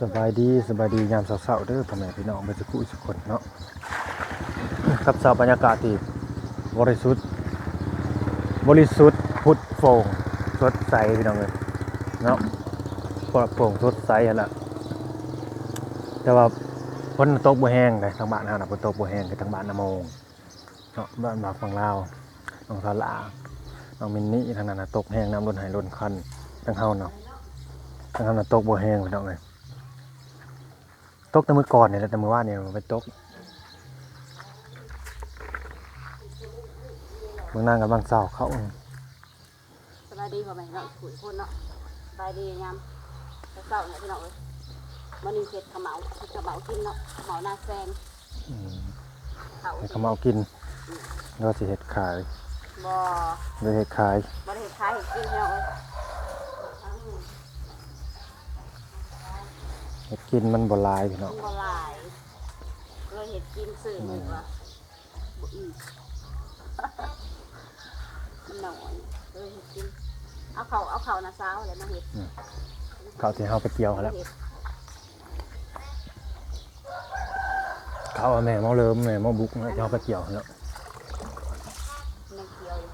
สบายดีสบายดียามเช้าๆเด้อพ่อแม่พี่น้องเบ่สุขุสุกคนเนาะครับเช้าบรรยากาศที่บริสุทธิ์บริสุทธิ์พุทธโปร่งสดใสพี่น้องเอ้ยเนาะปลอดโปร่งสดใสหั่นล่ะแต่ว่าฝนตกบ่แห้งเลยทางบ้านเฮาน่ะฝนตกบ่แห้งคือทางบ้านนาโมงเนาะบ้านบางฝั่งลาวน้องสาลาน้องมินนี่ทางนั้นน่ะตกแห้งน้ำล้นไหล้นคันทางเฮาเนาะทางเฮาน่ะตกบ่แห้งพี่น้องเอ้ย ตกแต่มือก่อนเนี่ยแหละแต่มือว่านเนี่ยมันไปตกเมืองนางกับบางเสาเขาสบายดีพ่อแม่เนาะขุยคนเนาะสบายดียามเช้าๆเนี่ยพี่น้องเอ้ยมันนี่เห็ดขาวเหมาเห็ดขาวเหมากินเนาะขาวเหมาหน้าแซงอืมเขาให้เขามาเอากินแล้วสิเห็ดขายบ่หรือเห็ดขายบ่ได้เห็ดขายเห็ดกินพี่น้องเอ้ย เห็ดกินมันบ่หลายพี่น้องมันบ่หลายเลยเห็ดกินสื่อหนึ่งว่าบ่อีกมันหน่อยเลยเห็ดกิน เอาเขาเอาเขานะสาวอะไรมาเห็ดเขาที่เฮาไปเกี่ยวเขาแล้วเห็ดเขาเอาแม่เมาเลิมแม่เมาบุกแล้วที่เฮาไปเกี่ยวแล้วมันเกี่ยวอยู่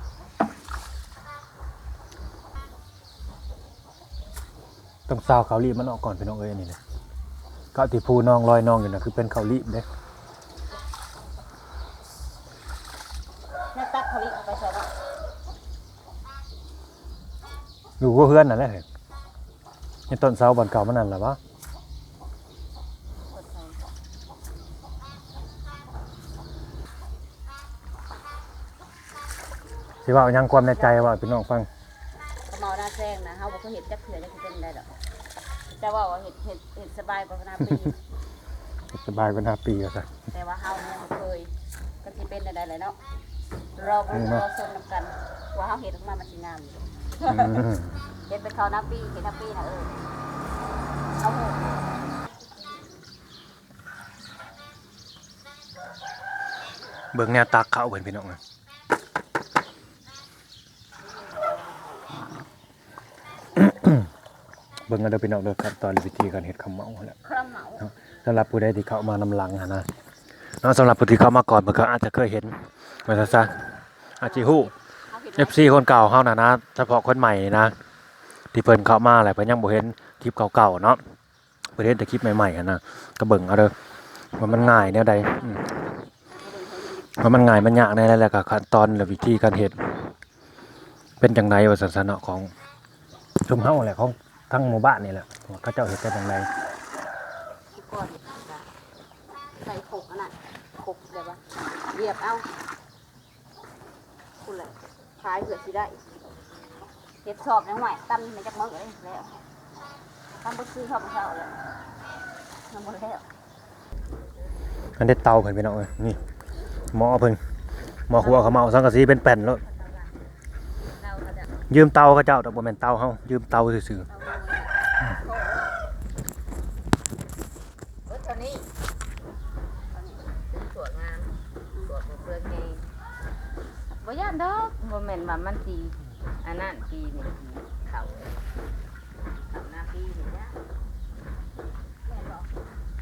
ต้องซาวเขารีบมันออกก่อนพี่น้องเอ้ยอันนี่นะ ก็ที่พูน้องลอยน้องอยู่น่ะคือเป็นเขารีบเด้แม่ตัดเขาอีกเอาไปใส่เนาะอยู่ก็เพื่อนนั่นแหละเห็นในต้นเสาบอนเก่ามันนั่นแหละวะกดใส่สิว่าเอายังความในใจว่าพี่น้องฟังขาวเหมาหน้าแซงนะเฮาบ่เคยเห็ดจักเถื่อจะเป็นได้ดอก แต่ว่าว่าเห็ดเห็ดเห็ดสบายกว่าหน้าปี สบายกว่าหน้าปีก็ซะแต่ว่าเฮาเนี่ยบ่เคยก็สิเป็นได้เลยเนาะรอบุญรอชมนำกันว่าเฮาเฮ็ดออกมามันสิงามอยู่อืมเฮ็ดเป็นข้าวหน้าปีเฮ็ดหน้าปีน่ะเออเอาโหเบิ่งแนวตักเขาเพิ่นพี่น้องนะ เบิ่งกันเด้อพี่น้องเด้อขั้นตอนวิธีการเฮ็ดข้าวเมาแหละครามเหมาสำหรับผู้ใดที่เข้ามานำหลังหันนะเนาะสำหรับผู้ที่เข้ามาก่อนมันก็อาจจะเคยเห็นว่าซะซะอาจสิฮู้เฮาเฮ็ด FC คนเก่าเฮาน่ะนะเฉพาะคนใหม่นี่นะที่เพิ่นเข้ามาแหละเพิ่นยังบ่เห็นคลิปเก่าๆเนาะเพิ่นเห็นแต่คลิปใหม่ๆกันนะก็เบิ่งเอาเด้อว่ามันง่ายแนวใดอืมว่ามันง่ายมันยากในนั่นแหละกับขั้นตอนและวิธีการเฮ็ดเป็นจังไดว่าสันสนะของชุมเฮาแหละของ ทั้งหมู่บ้านนี่แหละว่าเขาเจ้าเฮ็ดกันจังไดก่อนใส่ขกอันน่ะขกแบบว่าเหยียบเอาคุณเลยขายเผื่อสิได้เฮ็ดชอบจังหวตั้มมันจักมื้อเลยแล้วตั้มบ่ซื้อชอบบ่เช้าแล้วทำบ่แล้วอันนี้เตาเพิ่นพี่น้องเอ้ยนี่หม้อเพิ่นหม้อครัวเขามาเอาสังกะสีเป็นแผ่นแล้ว ยืมเตาเขาเจ้าแต่บ่แม่นเตาเฮายืมเตาซื่ออตอนนี้ตอนนี้เป็นสวยงามสวยเปลือกเกย์บ่ย่านดอกบ่แม่นว่ามันสีอันนั้นปีนี่ปีเขา เขาหน้าปีนี่นะ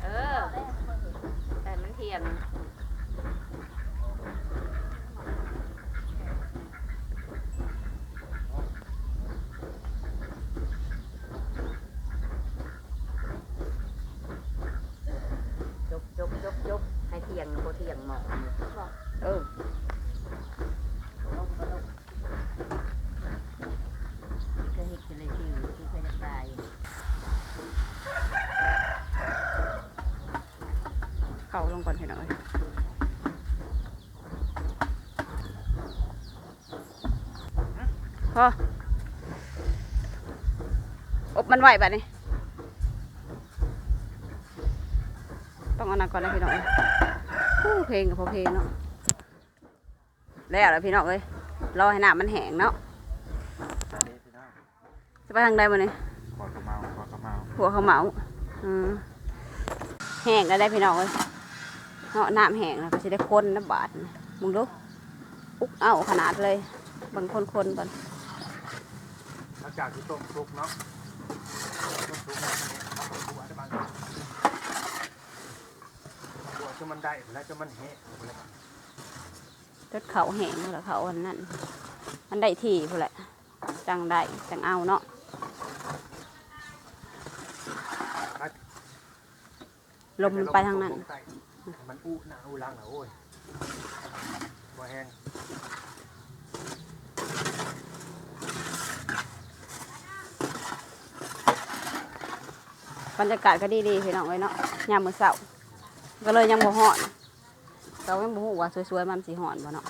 เออแต่มันเทียมจบจบจบจบให้เทียงบ่เทียงหมอกเออลงก็ลง เคยเห็นกันเลยที่ที่เคยจะตายเขาลง ก่อนให้หน่อยพออบมันไหวแบบนี้ต้องเอาหนักก่อนนะพี่น้องเอ้ยเพลงกับพอเพลงเนาะแล้วแล้วพี่น้องเอ้ยรอให้น้ำมันแห้งเนาะจะไปทางใดมาเนี่ยขอกระเมาขอกระเมาหัวเขาเหมาอืมแห้งแล้วได้พี่น้องเลย เนาะน้ำแห้งแล้วก็จะได้คนน้ำบาดนะมึงดูอุกเอาขนาดเลย บางคนคนก่อนหลังจากที่ต้มสุกเนาะต้มสุกแล้วมันเอาไปคั่วได้บางหัวจนมันได้แล้วจนมันแห้งรถเขาแห้งแล้วเขาอันนั้นมันได้ที่พุ่นแหละจังได้จังเอาเนาะลมไปทางนั้นมัน อู้หน้าอู้หลังน่ะโอ้ยบ่แห้งบรรยากาศก็ดีดีๆพี่น้องเลยเนาะยามมื้อเช้าก็เลยยังบ่ฮ้อนเรายังบ่ฮู้ว่าสวยๆมันสิฮ้อนบ่เนาะ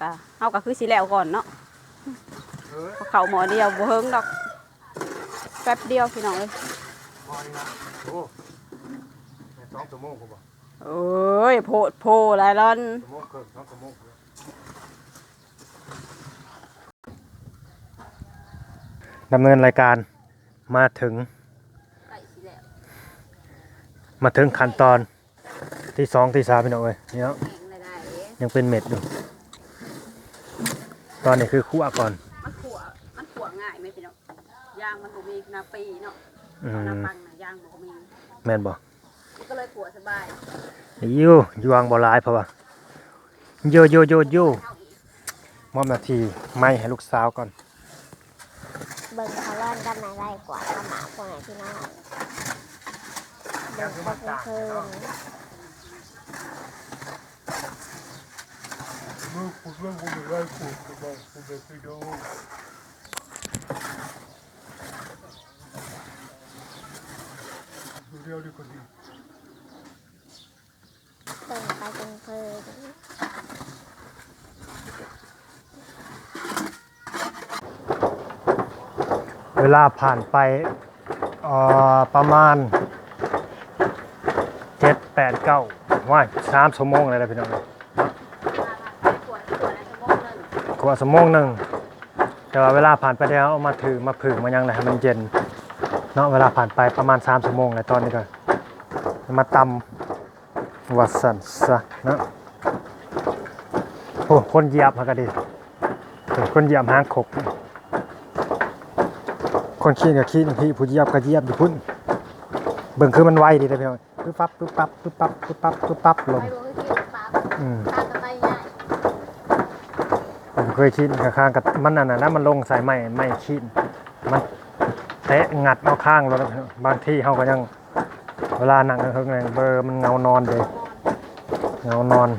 ก็เฮาก็คือสิแล้วก่อนเนาะเออเพราะเขาหมอเดียวบ่เฮิงดอกแป๊บเดียวพี่น้องเอ้ยพอนี่นะโอ้แม่สองชั่วโมงกูบอก โอ้ยโพดโพหลายร้อนชั่วโมงเกินสองชั่วโมงดำเนินรายการมาถึงใกล้สิแล้วมาถึงขั้นตอนที่สองที่สามพี่น้องเอ้ยนี่เนาะแห้งได้ๆยังเป็นเม็ดอยู่ ตอนนี้คือคั่วก่อน มันขัวมันขัวง่ายไหมพี่น้องยางมันบ่มีนาปีเนาะอืเอาน้ามปังน่ะยางบ่มีแม่นบ่ก็ เลยขัวสบายยูยวางบ่หลายเพราะว่าโยโยโยโยมอบหนาทีไม่ให้ลูกสาวก่อน เบิ่งเขาร่อนกันมาได้กว่าข้าวหมาพวกไหนพี่น้องเบิ่งเขาเป็นคืนเบิ่งไป เป็นคืนเวลาผ่านไปออประมาณเจ็ดแปดเก้าว่าสามชั่วโมงเลยนะพี่น้องขัวขัวชั่วโมงหนึงกว่าชั่วโมงหนึ่งแต่ว่าเวลาผ่านไปแล้วเอามาถือมาผึ่งมายังไงให้มันเย็นเนาะเวลาผ่านไปประมาณสามชั่วโมงเลยตอนนี้ก็มาตำ วัสันซะนะโอ้คนเหยียบฮะก็ดีคนเหยียบหางขกคนขี้กับขี้พี่ผู้เหยียบก็เหยียบอยู่พุ่นเบิ่งคือมันไวดีเลยพี่น้องปึ๊บปั๊บปึ๊บปั๊บปึ๊บปั๊บปึ๊บปั๊บปึ๊บปั๊บลงไปบ่คือที่ปลาอืมปลากระไตใหญ่ผมเคยชินข้างกับมันนั่นนะมันลงใส่ไม้ไม้ชินมันเตะงัดเอาข้างรถบางที่เขาก็ยังเวลานั่งเฮิงเบอร์มันเงานอนเลย เงานอน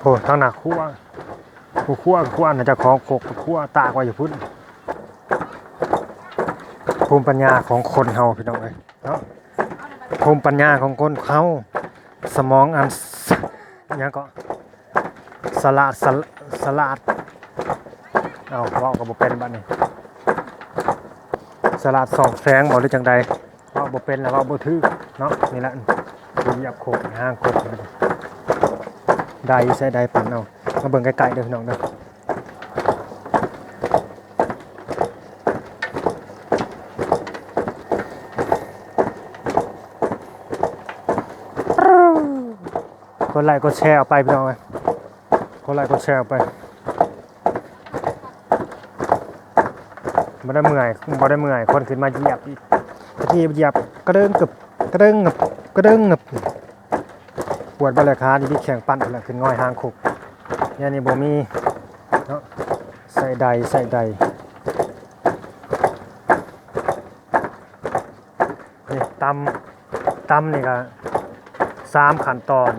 โอ้ทางหนักขั้วผู้ขั้วขั้วน่าจะของกกขั้วตากไว้อยู่พุ่นภูมิปัญญาของคนเฮาพี่น้องเอ้ยเนาะภูมิปัญญาของคนเขาสมองอันสอิหยังก็สลาดสลาดเอาเว่าก็บ่เป็นบัดนี้ สลาดสองแสงบ่หรือจังใดเว่าบ่เป็นแล้วเว่าบ่ถือเนาะนี่แหละเหยียบโคกห้างโคกใดใส่ใดปั่นเอามาเบิ่งไกลๆเด้อน้องเด้อกดไลค์กดแชร์เอาไปพี่น้องเอ้ยกดไลค์กดแชร์เอาไป บ่ได้เมื่อยบ่ได้เมื่อย คนขึ้นมาเหยียบอีกตะกี้เหยียบกระเด้งกึบกระเด้งงึบกระเด้งงึบปวดบัลลคาดีที่แข่งปั่นนั่นแหละขึ้นง่อยหางคุกเนี่ยนี่บ่มีเนาะใส่ใดใส่ใดนี่ตำตำนี่ก็สามขั้นตอน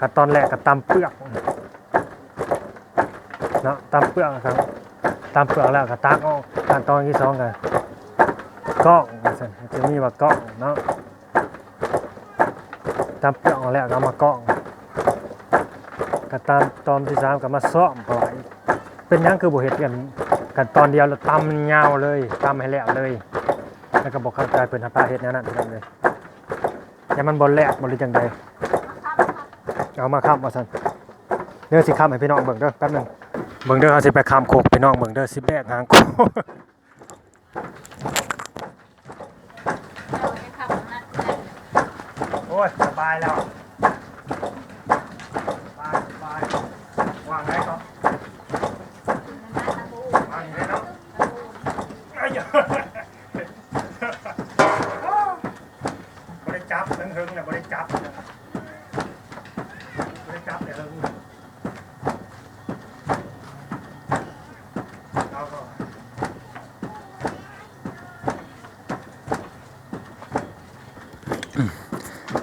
ขั้นตอนแรกก็ตำเปลือกเนาะตำเปลือกครับ ตำเปลือกแล้วก็ตักออกขั้นตอนที่สองก็กล้องว่าสันจะมีว่าก้องเนาะตำเปลือกออกแล้วก็มาก้องก็ตามตอนที่สามก็มาซ่อมเข้าไว้เป็นยังคือบ่เฮ็ดกันกันตอนเดียวแล้วตำยาวเลยตำให้แล้วเลย แล้วก็บอกเข้าใจเพิ่นหาปลาเฮ็ดนวนั้นเท่านั้นเลยอย่ามันบ่แหลกบ่หรือจังใดเอามาค้ำมมาสันเด้อสิค้ำให้พี่น้องเบิ่งเด้อแป๊บหนึง เบิ่งเด้อเอาสิไปค้ำโคกไปน้องเบิ่งเด้อสิแบกหางโคกโอ้ยสบายแล้วสบายสบายวางได้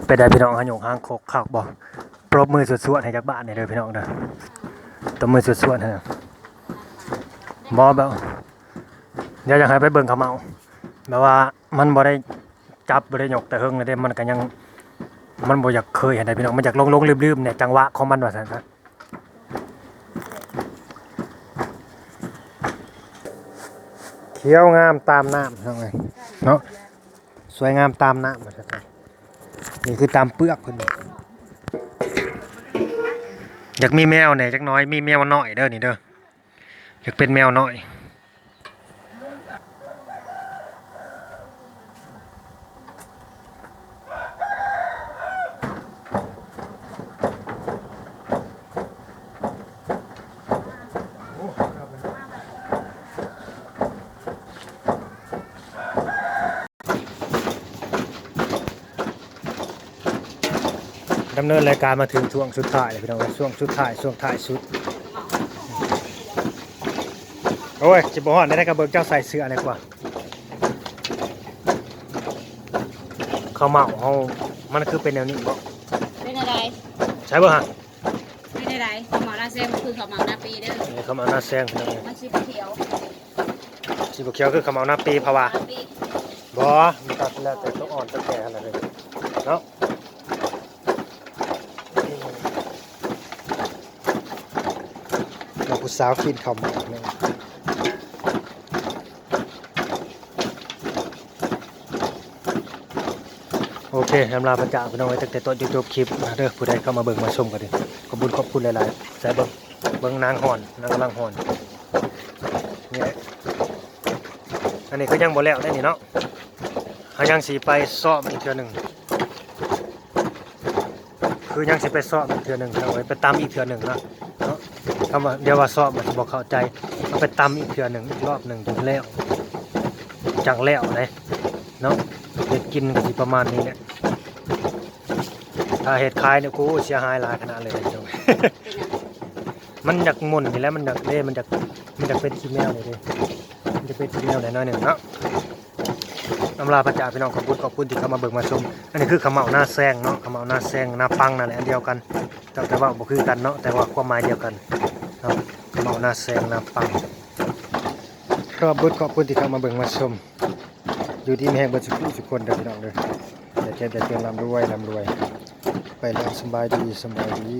ไปได้พี่น้องหาหยงหางโคกคักบ่ปรบมือสวดๆให้จักบ้านเนี่ยเด้อพี่น้องเด้อตบมือสวดๆให้บ่แบบเดี๋ยวอยากให้ไปเบิ่งเขาเมาแบบว่ามันบ่ได้จับบ่ได้หยกแต่เฮิงเลยเด้มันก็ยังมันบ่อยากเคยเห็นได้พี่น้องมันอยากลงๆลืมๆเนี่ยจังหวะของมันว่าซั่นซะเขียวงามตามน้ำน้องเอ้ยเนาะสวยงามตามน้ำว่าซั่น นี่คือตามเปลือกคนอยากมีแมวเนี่ยจักน้อยมีแมวหน่อยเด้อนี่เด้ออยากเป็นแมวหน่อย ดำเนินรายการมาถึงช่วงสุดท้ายเลยพี่น้องช่วงสุดท้ายช่วงท้ายสุดโอ้ยจิบหอนได้กระเบิกเจ้าใส่เสื้ออะไรกว่าเขาวเมาเขามันคือเป็นแนวนี้บ่เป็นอะไรใช่บ่ฮะเป็นอะไรหมอนาเซมคือเขาวเหมาหน้าปีเด้อนี่เขาวเมาหน้าแซงพี่น้องมันสีเขียวสีเขียวคือเขาวเมาหน้าปีภาวะหน้าปีบ่มีตัดแล้วแต่ต้องอ่อนต้องแก่ขนาดนี้เนาะเรา ผู้สาวกินข้าวหมกเนี่ยโอเคทำลาประจาพี่น้องไว้ตั้งแต่ต้นจนจบคลิปนะเด้อผู้ใดเข้ามาเบิ่งมาชมกันดิขอบคุณขอบคุณหลายๆใส่เบิ่งเบิ่งนางห่อนนางกำลังห่อนเนี่แหละอันนี้ก็ยังบ่แล้วได้นี่เนาะเขายังสีไปซ่อมอีกเทื่อหนึ่งคือยังสิไปซ่อมอีกเทื่อหนึ่งเอาไว้ไปตำอีกเทื่อหนึ่งนะาะคำว่าเดี๋ยวว่าซอมมันสิบอกเข้าใจเอาไปตำอีกเทื่อหนึ่งอีกรอบหนึ่งจนแล้วจังแล้วเลยเนาะเห็ดกินก็สิประมาณนี้แหละถ้าเห็ดคายเนี่ยกูเสียหายหลายขนาดเลยจ้มันอยากหมุนนี่แล้วมันอยากเล่มันอยากมันอยากเป็นขี้แมวเลยเด้มันจะเป็นขี้แมวหน่อยหนึ่งเนาะน้ำลาพระจ่าพี่น้องขอบคุณขอบคุณที่เข้ามาเบิ่งมาชม อันนี้คือขมเหลาหน้าแซงเนาะขมเหลาหน้าแซงหน้าปังนั่นแหละอันเดียวกัน แต่แต่ว่าบ่คือกันเนาะแต่ว่าความหมายเดียวกัน เนาะขมเหลาหน้าแซงหน้าปังขอบคุณขอบคุณที่เข้ามาเบิ่งมาชม อยู่ที่แม่งบิดสุขทุกคนเด้อพี่น้องเด้อแต่เจ็บแต่เตือนลำรวยลำรวย ไปแล้วสบายดีสบายดี